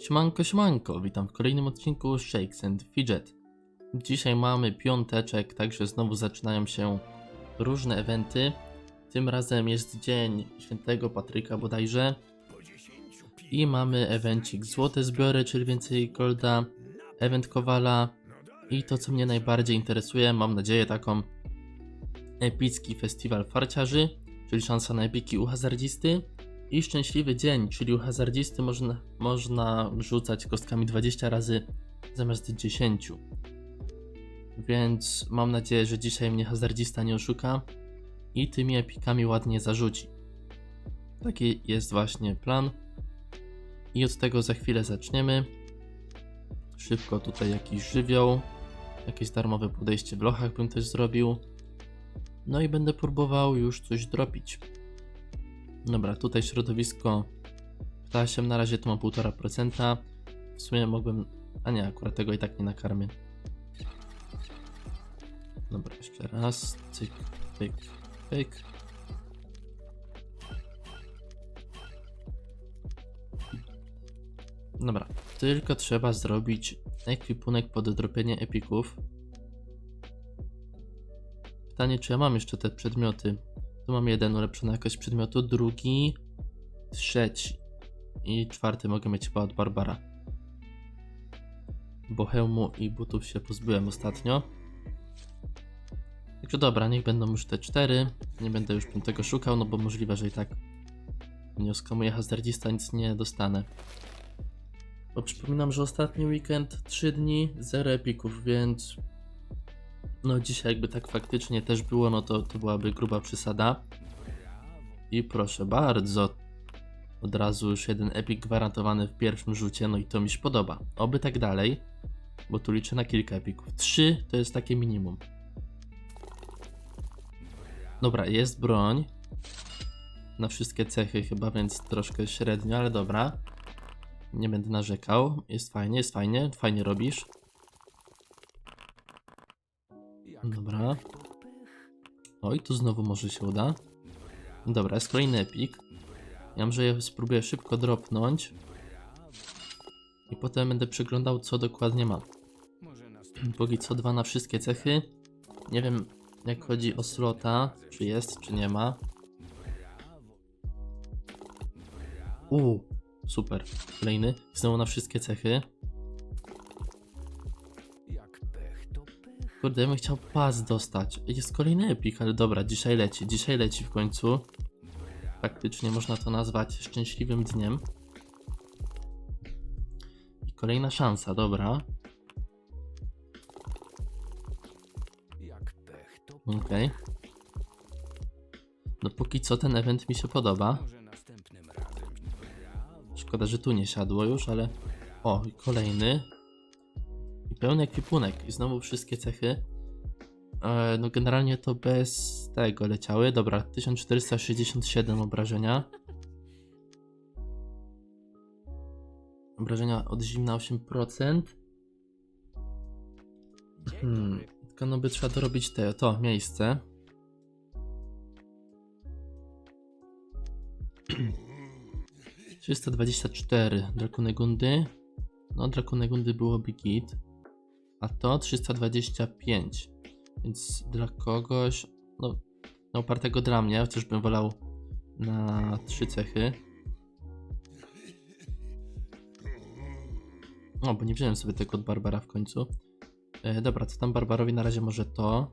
Siemanko, siemanko, witam w kolejnym odcinku Shakes and Fidget. Dzisiaj mamy piąteczek, także znowu zaczynają się różne eventy. Tym razem jest dzień świętego Patryka bodajże. I mamy evencik złote zbiory, czyli więcej golda, event Kowala i to co mnie najbardziej interesuje, mam nadzieję taką epicki festiwal farciarzy, czyli szansa na epiki u hazardzisty i szczęśliwy dzień, czyli u hazardzisty można, można rzucać kostkami 20 razy zamiast 10. Więc mam nadzieję, że dzisiaj mnie hazardzista nie oszuka i tymi epikami ładnie zarzuci. Taki jest właśnie plan. I od tego za chwilę zaczniemy. Szybko tutaj jakiś żywioł, jakieś darmowe podejście w lochach bym też zrobił. No i będę próbował już coś dropić. Dobra, tutaj środowisko ptasiem, na razie to ma 1,5%. W sumie mogłem... A nie, akurat tego i tak nie nakarmię. Dobra, jeszcze raz. Cyk, pyk, pyk. Dobra, tylko trzeba zrobić ekwipunek pod dropienie epików. Pytanie, czy ja mam jeszcze te przedmioty? Tu mam jeden ulepszony jakość przedmiotu, drugi, trzeci i czwarty mogę mieć chyba od Barbara. Bo hełmu i butów się pozbyłem ostatnio. Także dobra, niech będą już te cztery. Nie będę już piątego szukał, no bo możliwe, że i tak mnie oskamuje hazardzista, nic nie dostanę. Bo przypominam, że ostatni weekend 3 dni, 0 epików, więc no dzisiaj jakby tak faktycznie też było, no to, to byłaby gruba przesada. I proszę bardzo, od razu już jeden epik gwarantowany w pierwszym rzucie, no i to mi się podoba. Oby tak dalej, bo tu liczę na kilka epików. Trzy to jest takie minimum. Dobra, jest broń. Na wszystkie cechy chyba, więc troszkę średnio, ale dobra. Nie będę narzekał. Jest fajnie, jest fajnie. Fajnie robisz. Dobra. Oj, tu znowu może się uda. Dobra, jest kolejny epik. Ja może je spróbuję szybko dropnąć. I potem będę przeglądał, co dokładnie mam. Póki co dwa na wszystkie cechy. Nie wiem, jak chodzi o slota, czy jest, czy nie ma. Uuu, super. Kolejny. Znowu na wszystkie cechy. Kurde, ja bym chciał pas dostać. Jest kolejny epik, ale dobra, dzisiaj leci. Dzisiaj leci w końcu. Faktycznie można to nazwać szczęśliwym dniem. I kolejna szansa, dobra. Okej. No póki co ten event mi się podoba. Szkoda, że tu nie siadło już, ale... O, i kolejny. Pełny ekwipunek. I znowu wszystkie cechy. E, no generalnie to bez tego leciały. Dobra, 1467 obrażenia. Obrażenia od zimna 8%. Hmm, tylko no by trzeba dorobić te, to miejsce. Trzysta dwadzieścia cztery Drakunegundy. No, Drakunegundy byłoby git. A to 325. Więc dla kogoś. No, na upartego dla mnie, chociaż bym wolał na trzy cechy. O, bo nie wziąłem sobie tego od Barbara w końcu. E, dobra, co tam Barbarowi na razie może to.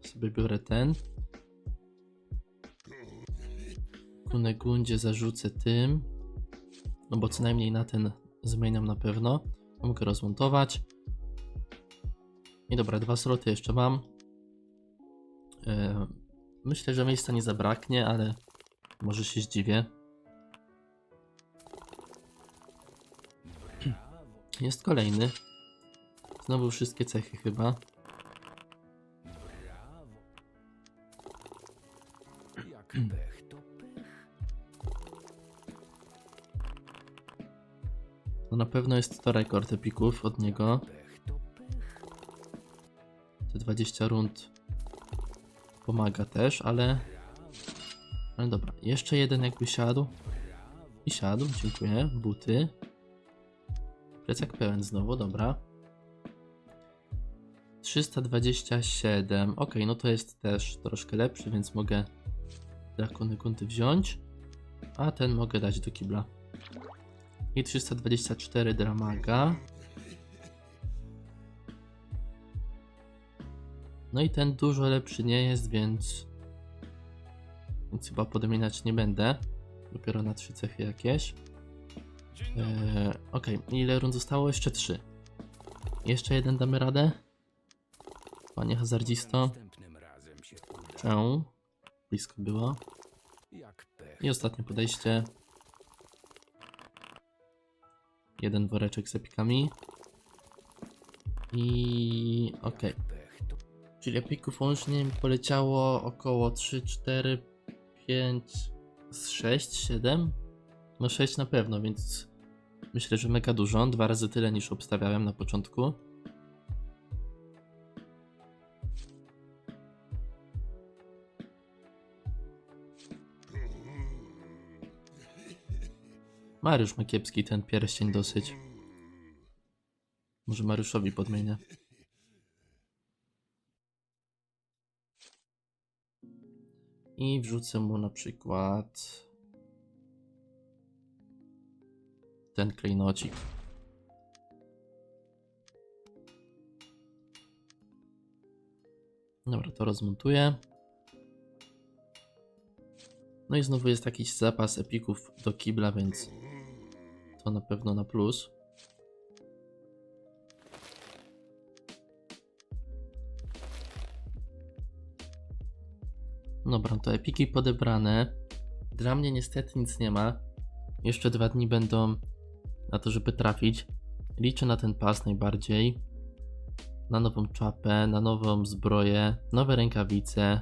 Sobie biorę ten. Kunegundzie zarzucę tym. No bo co najmniej na ten zmieniam na pewno. Mogę rozmontować. I dobra, dwa sloty jeszcze mam. E, myślę, że miejsca nie zabraknie, ale może się zdziwię. Jest kolejny. Znowu wszystkie cechy chyba. Pewno jest to rekord epików od niego. Te 20 rund pomaga też, ale Ale dobra, jeszcze jeden jakby siadł. I siadł, dziękuję. Buty. Plecak pełen znowu, dobra. 327. Ok, no to jest też troszkę lepszy, więc mogę drakony kunty wziąć. A ten mogę dać do kibla. I 324 dramaga. No i ten dużo lepszy nie jest, więc. Więc chyba podmieniać nie będę. Dopiero na trzy cechy jakieś. Eee, ok, ile rund zostało? Jeszcze trzy. Jeszcze jeden damy radę? Panie hazardzisto. Czemu? Blisko było. I ostatnie podejście. Jeden woreczek z epikami. I okej. To Czyli epików łącznie mi poleciało około 3, 4, 5, 6, 7? No 6 na pewno, więc myślę, że mega dużo. Dwa razy tyle niż obstawiałem na początku. Mariusz ma kiepski ten pierścień dosyć. Może Mariuszowi podmienię. I wrzucę mu na przykład ten klejnocik. Dobra, to rozmontuję. No i znowu jest jakiś zapas epików do kibla, więc to na pewno na plus. Dobra, to epiki podebrane. Dla mnie niestety nic nie ma. Jeszcze dwa dni będą na to, żeby trafić. Liczę na ten pas najbardziej. Na nową czapę, na nową zbroję, nowe rękawice.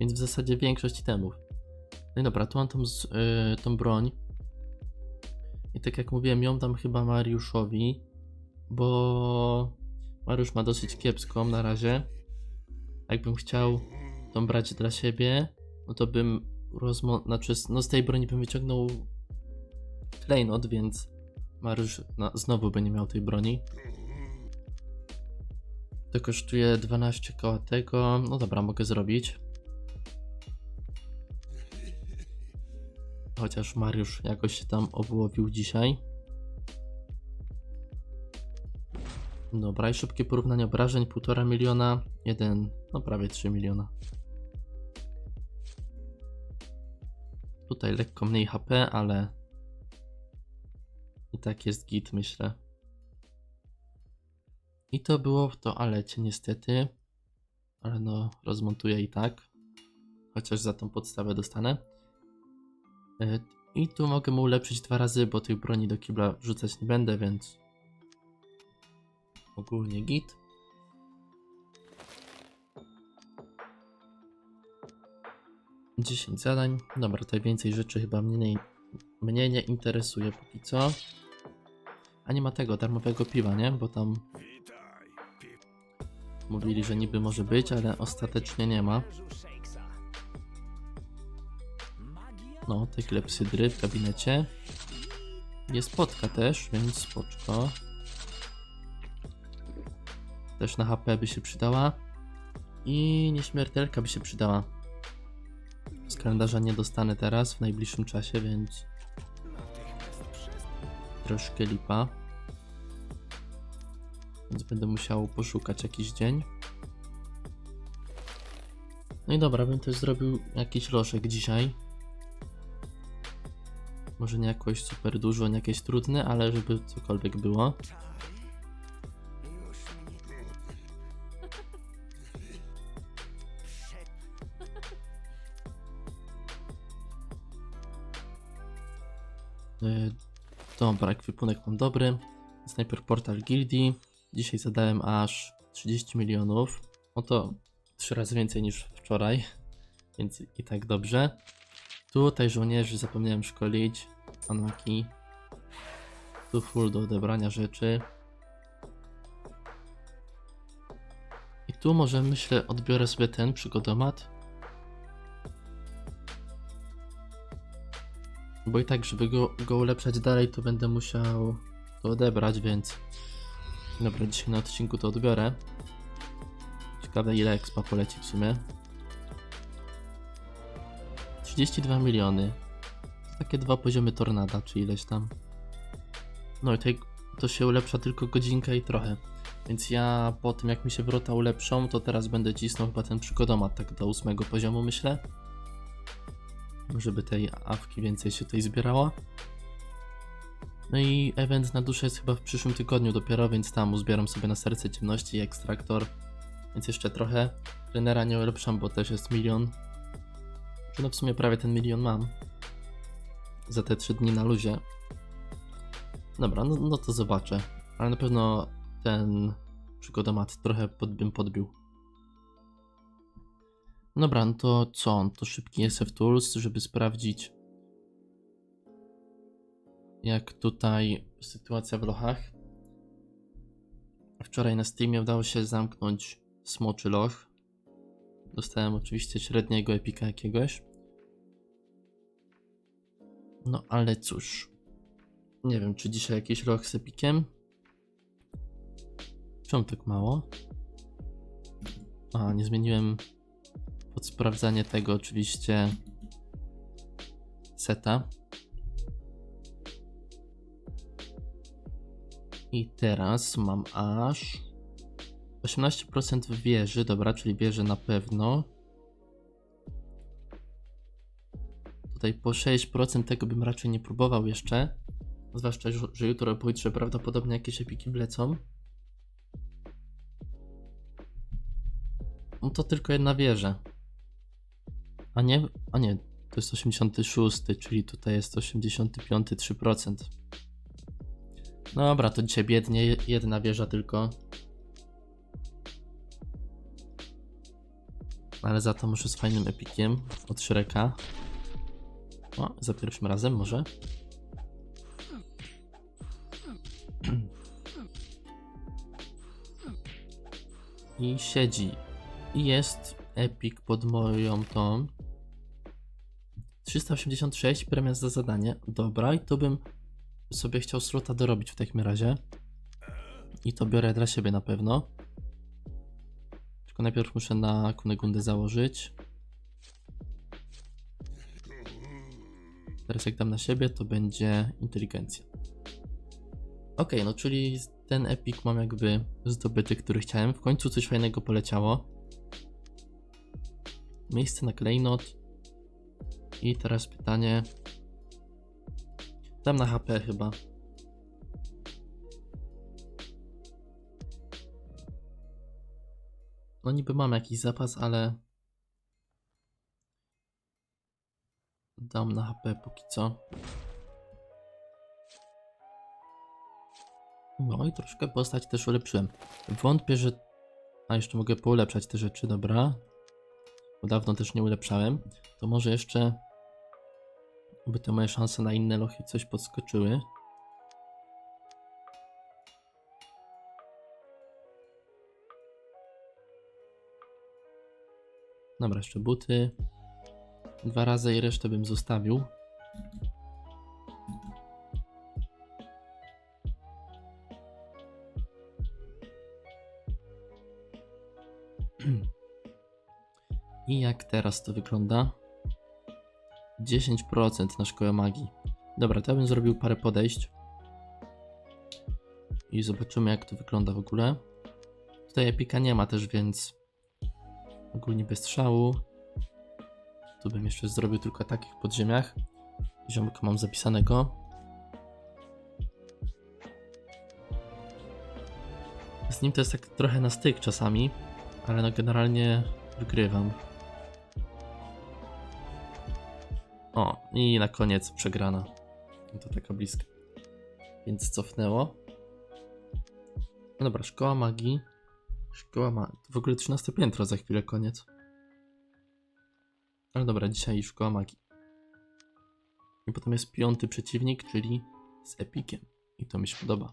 Więc w zasadzie większość temów. No i dobra, tu mam tą, yy, tą broń. I tak jak mówiłem, ją dam chyba Mariuszowi, bo Mariusz ma dosyć kiepską na razie. Jakbym chciał tą brać dla siebie, no to bym rozmo... Znaczy, no z tej broni bym wyciągnął klejnot, więc Mariusz no, znowu by nie miał tej broni. To kosztuje 12 koła tego. No dobra, mogę zrobić. Chociaż Mariusz jakoś się tam obłowił dzisiaj. Dobra, i szybkie porównanie obrażeń. 1,5 miliona, 1, no prawie 3 miliona. Tutaj lekko mniej HP, ale i tak jest git, myślę. I to było w toalecie, niestety. Ale no, rozmontuję i tak. Chociaż za tą podstawę dostanę. E, I tu mogę mu ulepszyć dwa razy, bo tej broni do kibla rzucać nie będę, więc ogólnie git. Dziesięć zadań. Dobra, tutaj więcej rzeczy chyba mnie nie, mnie nie interesuje póki co. A nie ma tego darmowego piwa, nie? Bo tam mówili, że niby może być, ale ostatecznie nie ma. No, te klepsydry w gabinecie. Jest potka też, więc spoczko. Też na HP by się przydała. I nieśmiertelka by się przydała. Z kalendarza nie dostanę teraz w najbliższym czasie, więc troszkę lipa. Więc będę musiał poszukać jakiś dzień. No i dobra, bym też zrobił jakiś lożek dzisiaj. Może nie jakoś super dużo, nie jakieś trudne, ale żeby cokolwiek było. Mnie... Yy, dobra, ekwipunek mam dobry. Sniper Portal Gildii. Dzisiaj zadałem aż 30 milionów. No to 3 razy więcej niż wczoraj, więc i tak dobrze. Tutaj żołnierzy zapomniałem szkolić. Anaki. Tu full do odebrania rzeczy. I tu może myślę odbiorę sobie ten przygodomat. Bo i tak, żeby go, go ulepszać dalej, to będę musiał to odebrać, więc... Dobra, dzisiaj na odcinku to odbiorę. Ciekawe ile expa poleci w sumie. 32 miliony. Takie dwa poziomy tornada, czy ileś tam. No i tutaj to się ulepsza tylko godzinkę i trochę. Więc ja po tym jak mi się wrota ulepszą, to teraz będę cisnął chyba ten przygodomat tak do ósmego poziomu myślę. Żeby tej awki więcej się tutaj zbierało. No i event na duszę jest chyba w przyszłym tygodniu dopiero, więc tam uzbieram sobie na serce ciemności i ekstraktor. Więc jeszcze trochę. Trenera nie ulepszam, bo też jest milion. No w sumie prawie ten milion mam. Za te 3 dni na luzie. Dobra, no, no to zobaczę. Ale na pewno ten przygodomat trochę pod, bym podbił. Dobra, no to co? To szybki SF Tools, żeby sprawdzić jak tutaj sytuacja w lochach. Wczoraj na Steamie udało się zamknąć smoczy loch. Dostałem oczywiście średniego epika jakiegoś. No ale cóż. Nie wiem, czy dzisiaj jakiś loch z epikiem. Czemu tak mało? A, nie zmieniłem pod sprawdzanie tego oczywiście seta. I teraz mam aż 18% w wieży, dobra, czyli wieży na pewno. Tutaj po 6% tego bym raczej nie próbował jeszcze. Zwłaszcza, że- jutro pojutrze prawdopodobnie jakieś epiki wlecą. No to tylko jedna wieża. A nie, a nie, to jest 86, czyli tutaj jest 85, 3%. No Dobra, to dzisiaj biednie, je- jedna wieża tylko. Ale za to muszę z fajnym epikiem od Shreka. O, za pierwszym razem może. I siedzi. I jest epik pod moją tą. 386 premia za zadanie. Dobra, i to bym sobie chciał slota dorobić w takim razie. I to biorę dla siebie na pewno. Tylko najpierw muszę na Kunegundę założyć. Teraz jak dam na siebie, to będzie inteligencja. Ok, no czyli ten epik mam jakby zdobyty, który chciałem. W końcu coś fajnego poleciało. Miejsce na klejnot. I teraz pytanie. Dam na HP chyba. No niby mam jakiś zapas, ale... Dam na HP póki co. No i troszkę postać też ulepszyłem. Wątpię, że... A jeszcze mogę poulepszać te rzeczy, dobra. Bo dawno też nie ulepszałem. To może jeszcze by te moje szanse na inne lochy coś podskoczyły. Dobra, jeszcze buty. Dwa razy i resztę bym zostawił. I jak teraz to wygląda? 10% na szkołę magii. Dobra, to ja bym zrobił parę podejść. I zobaczymy jak to wygląda w ogóle. Tutaj epika nie ma też, więc ogólnie bez strzału. Tu bym jeszcze zrobił tylko takich podziemiach. Ziomka mam zapisanego. Z nim to jest tak trochę na styk czasami, ale no generalnie wygrywam. O, i na koniec przegrana. To taka bliska. Więc cofnęło. No dobra, szkoła magii. Szkoła ma. W ogóle 13 piętro za chwilę koniec. Ale dobra, dzisiaj szkoła magii. I potem jest piąty przeciwnik, czyli z epikiem. I to mi się podoba.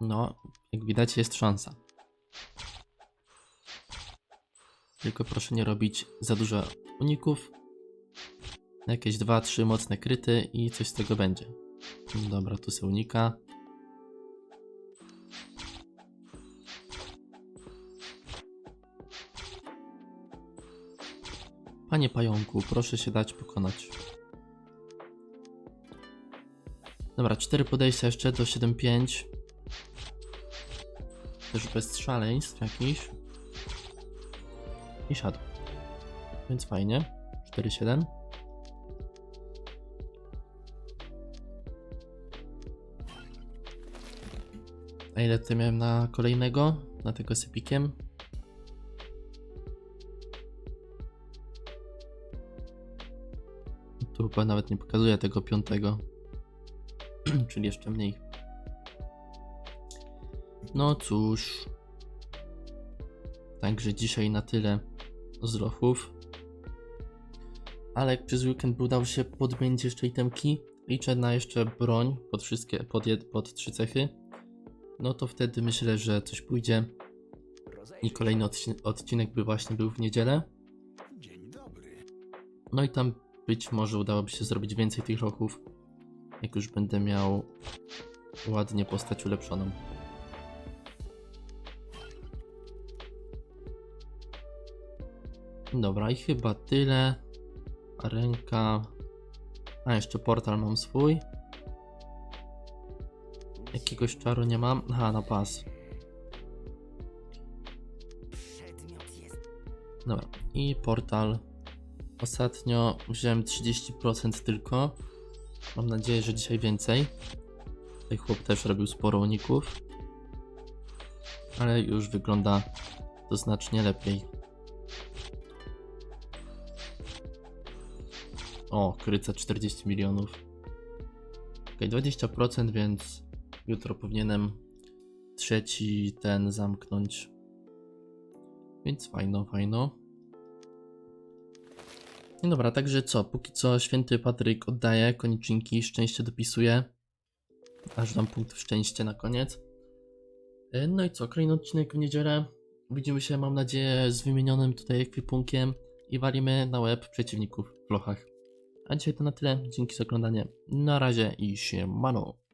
No, jak widać jest szansa. Tylko proszę nie robić za dużo uników. Jakieś 2-3 mocne kryty i coś z tego będzie. Dobra, tu se unika. Panie pająku, proszę się dać pokonać. Dobra, 4 podejścia jeszcze do 7-5. Też bez szaleństw jakichś. I siadł. Więc fajnie. 4-7. A ile tutaj miałem na kolejnego? Na tego z epikiem? Tu chyba nawet nie pokazuje tego piątego. Czyli jeszcze mniej. No cóż. Także dzisiaj na tyle z lochów. Ale jak przez weekend udało się podmienić jeszcze itemki, liczę na jeszcze broń pod wszystkie, pod, jed, pod trzy cechy. No to wtedy myślę, że coś pójdzie. I kolejny odcin- odcinek by właśnie był w niedzielę. Dzień dobry. No i tam być może udałoby się zrobić więcej tych lochów, jak już będę miał ładnie postać ulepszoną. Dobra, i chyba tyle. Ręka. A jeszcze portal mam swój. Jakiegoś czaru nie mam. Aha, na pas. Przedmiot jest Dobra, i portal. Ostatnio wziąłem 30% tylko. Mam nadzieję, że dzisiaj więcej. Tutaj chłop też robił sporo uników. Ale już wygląda to znacznie lepiej. O, kryca 40 milionów. Ok, 20%, więc jutro powinienem trzeci ten zamknąć. Więc fajno, fajno. No dobra, także co? Póki co święty Patryk oddaje koniczynki, szczęście dopisuje. Aż dam punkt szczęścia na koniec. E, No i co? Kolejny odcinek w niedzielę. Widzimy się, mam nadzieję, z wymienionym tutaj ekwipunkiem i walimy na łeb przeciwników w lochach. A dzisiaj to na tyle. Dzięki za oglądanie. Na razie i siemano.